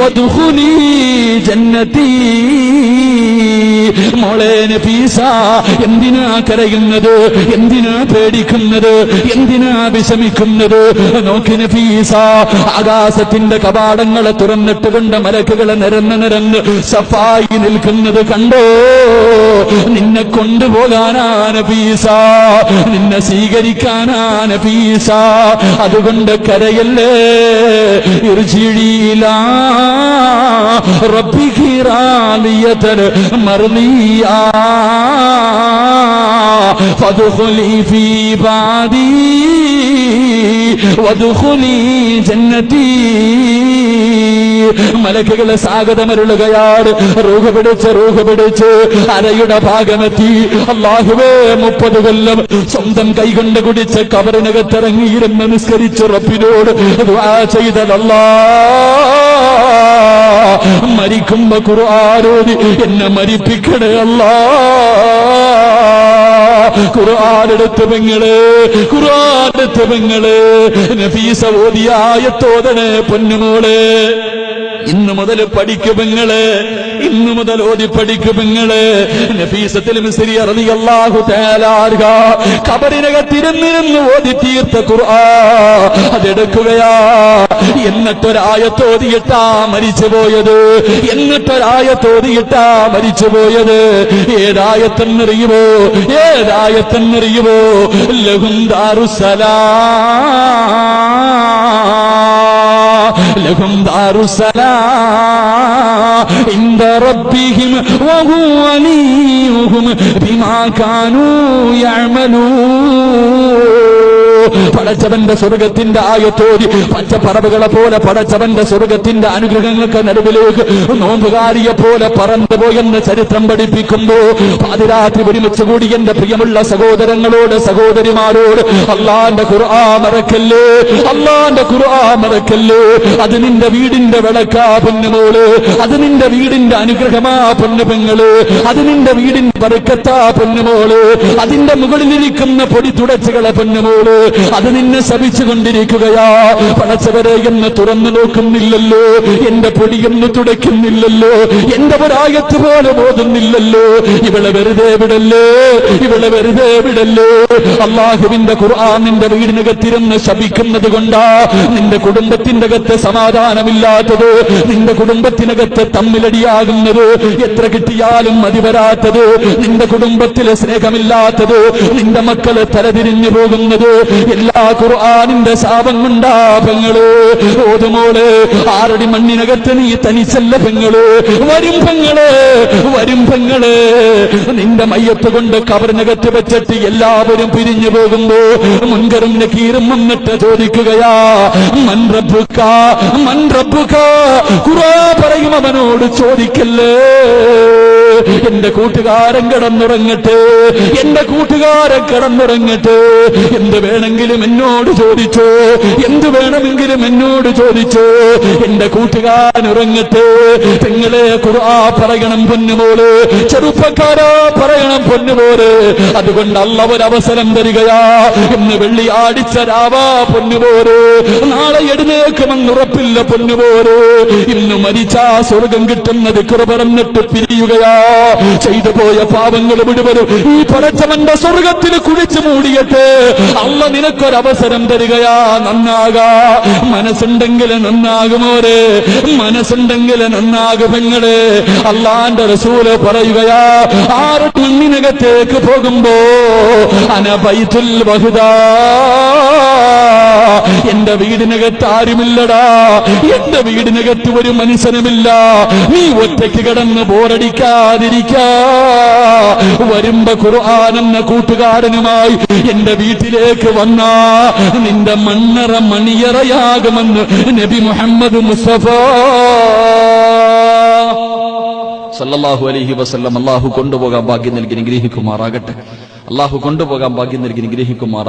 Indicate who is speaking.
Speaker 1: വധുഹുലി ജന്നതി മോളെ നഫീസ എന്തിനാ കരയുന്നത്? എന്തിനാ പേടിക്കുന്നത്? എന്തിനാ വിഷമിക്കുന്നത്? നോക്കി നഫീസ ആകാശത്തിന്റെ കവാടങ്ങളെ തുറന്നിട്ട് കൊണ്ട് മലക്കുകളെ നിരന്ന് നിരന്ന് സഫായി നിൽക്കുന്നത് കണ്ടോ? നിന്നെ കൊണ്ടുപോകാനാ നഫീസ നിന്നെ സ്വീകരിക്കാനാ നഫീസ അതുകൊണ്ട് കരയല്ലേ? ഇർജിഴിയിലാ റബ്ബി റബ്ബിഹിറാലിയതൻ മർനിയാ. مرضية فادخلي في عبادي وادخلي جنتي മലക്കുകളെ സ്വാഗതമരുളുകയാണ് റൂഹ പിടിച്ച് റൂഹ പിടിച്ച് അരയുടെ ഭാഗമെത്തി അള്ളാഹുവേ മുപ്പത് കൊല്ലം സ്വന്തം കൈകൊണ്ട് കുടിച്ച് കബറിനകത്തിറങ്ങിയിരുന്ന് നിസ്കരിച്ച് റബ്ബിനോട് ദുആ ചെയ്തതല്ലാ മരിക്കുമ്പോ ഖുർആാനോദി എന്നെ മരിപ്പിക്കണേ അല്ലാ ഖുർആാനെടുത്ത് പെങ്ങൾ ഖുർആാനെടുത്ത് പെങ്ങൾ. നബീസ ഓതിയായ തോതണേ പൊന്നുമോളെ. ഇന്ന് മുതൽ പഠിക്കുമെങ്ങൾ ഇന്ന് മുതൽ ഓതി പഠിക്കുമെങ്ങൾ നഫീസത്തിലും സിരി അറിയാഹു കബറിനകത്തിരുന്നിരുന്ന് ഓതി തീർത്ത ഖുർആ അതെടുക്കുകയാ. എന്നിട്ടൊരായത്തോതിയിട്ടാ മരിച്ചു പോയത്. എന്നിട്ടൊരായത്തോതിയിട്ടാ മരിച്ചു പോയത്. ഏതായത്തെന്നറിയുമോ ഏതായത്തെന്നറിയുമോ ലഹും ദാറുസലാം ലഹും ദാറുസലാം. ഇൻദ റബ്ബിഹിം വഹുവ അലീമുഹും ബിമാ കാനൂ യഅമലൂൻ. പടച്ചവന്റെ സ്വർഗത്തിന്റെ ആയത്തോടി പച്ചപ്പറവുകളെ പോലെ പടച്ചവന്റെ സ്വർഗത്തിന്റെ അനുഗ്രഹങ്ങൾക്ക് നടുവിലേക്ക് നോമ്പുകാരിയെ പോലെ പറന്നുപോയെന്ന് ചരിത്രം പഠിപ്പിക്കുമ്പോ പാതിരാത്രി ഒരുമിച്ച് കൂടി എന്റെ പ്രിയമുള്ള സഹോദരങ്ങളോട് സഹോദരിമാരോട് അള്ളാന്റെ ഖുർആ മറക്കല്ലേ അള്ളാന്റെ ഖുർആ മറക്കല്ലേ അത് നിന്റെ വീടിന്റെ വിളക്കാ പൊന്നുമോൾ അത് നിന്റെ വീടിന്റെ അനുഗ്രഹമാ പൊന്നുപെങ്ങൾ അത് നിന്റെ വീടിന്റെ പറക്കത്താ പൊന്നുമോൾ അതിന്റെ മുകളിലിരിക്കുന്ന പൊടി തുടച്ചുകളെ പൊന്നുമോൾ അത്. നിന്നെ ശപിച്ചുകൊണ്ടിരിക്കുകയാ പടച്ചവരെ എന്ന് തുറന്നു നോക്കുന്നില്ലല്ലോ. എന്റെ പൊടിയൊന്ന് തുടയ്ക്കുന്നില്ലല്ലോ. എന്റെ ഒരായത്ത് പോലെ ബോധുന്നില്ലല്ലോ. ഇവളെ വെറുതെ വിടല്ലേ? ഇവളെ വെറുതെ വിടല്ലേ? അള്ളാഹുവിന്റെ ഖുർആൻ നിന്റെ വീടിനകത്തിരുന്ന് ശപിക്കുന്നത് കൊണ്ടാ. നിന്റെ കുടുംബത്തിന്റെ അകത്ത് സമാധാനമില്ലാത്തത് നിന്റെ കുടുംബത്തിനകത്ത് തമ്മിലടിയാകുന്നത് എത്ര കിട്ടിയാലും മതി വരാത്തത് നിന്റെ കുടുംബത്തിലെ സ്നേഹമില്ലാത്തത് നിന്റെ മക്കൾ തലതിരിഞ്ഞു പോകുന്നത് എല്ലാ ഖുർആാനിന്റെ ശാപം കൊണ്ടാ പെങ്ങൾ ഓതുമോൾ ആറടി മണ്ണിനകത്ത് നീ തനിച്ചല്ല പെങ്ങൾ. വരും പെങ്ങൾ വരും പെങ്ങൾ. നിന്റെ മയ്യത്ത് കൊണ്ട് കവറിനകത്ത് വെച്ചിട്ട് എല്ലാവരും പിരിഞ്ഞു പോകുമ്പോ മുൻകറും നക്കീറും മുന്നിട്ട് ചോദിക്കുകയാ മൻ റബ്ബുക മൻ റബ്ബുക. ഖുർആ പറയും അവനോട് ചോദിക്കല്ലേ? എന്റെ കൂട്ടുകാരൻ കിടന്നുറങ്ങട്ടെ. എന്റെ കൂട്ടുകാരൻ കിടന്നുറങ്ങട്ടെ. എന്ത് വേണമെങ്കിലും എന്നോട് ചോദിച്ചോ. എന്ത് വേണമെങ്കിലും എന്നോട് ചോദിച്ചോ. എന്റെ കൂട്ടുകാരൻ ഉറങ്ങട്ടെ. പെങ്ങളെ കുറാ പറയണം പൊന്നുമോൾ. ചെറുപ്പക്കാരാ പറയണം പൊന്നുമോൾ. അതുകൊണ്ട് അല്ല അവസരം തരികയാ. ഇന്ന് വെള്ളി ആടിച്ച രാവാ പൊന്നുപോര് നാളെ എഴുന്നേക്കുമെന്ന് ഉറപ്പില്ല പൊന്നുപോര് ഇന്ന് മരിച്ചാ സ്വർഗം കിട്ടുന്നത് കൃപറന്നിട്ട് പിരിയുകയാ. ചെയ്തു പോയ പാപങ്ങൾ മുഴുവനും ഈ പടച്ചവന്റെ സ്വർഗത്തിൽ കുഴിച്ചു മൂടിയിട്ട് അല്ല നിനക്കൊരവസരം തരികയാ നന്നാകാ. മനസ്സുണ്ടെങ്കിൽ നന്നാകുമോരെ മനസ്സുണ്ടെങ്കിൽ നന്നാകുമെങ്ങൾ അള്ളാന്റെ റസൂൽ പറയുകയാ ആറ് മണ്ണിനകത്തേക്ക് പോകുമ്പോ അനബൈത്തുൽ വഹുദാ. എന്റെ വീടിനകത്ത് ആരുമില്ലടാ. എന്റെ വീടിനകത്ത് ഒരു മനുഷ്യനുമില്ല. നീ ഒറ്റയ്ക്ക് കിടന്ന് ബോറടിക്കാതിരിക്കാ. വരുമ്പോ ഖുർആൻ കൂട്ടുകാരനുമായി എന്റെ വീട്ടിലേക്ക് വന്ന. നിന്റെ മണ്ണറ മണിയറയാകുമെന്ന് നബി മുഹമ്മദ് മുസ്തഫ. സല്ലാഹു അലഹി വസല്ലം അള്ളാഹു കൊണ്ടുപോകാൻ ഭാഗ്യം നൽകി നിഗ്രഹിക്കുമാറാകട്ടെ അള്ളാഹു കൊണ്ടുപോകാൻ ഭാഗ്യം നൽകി നിഗ്രഹിക്കുമാറാ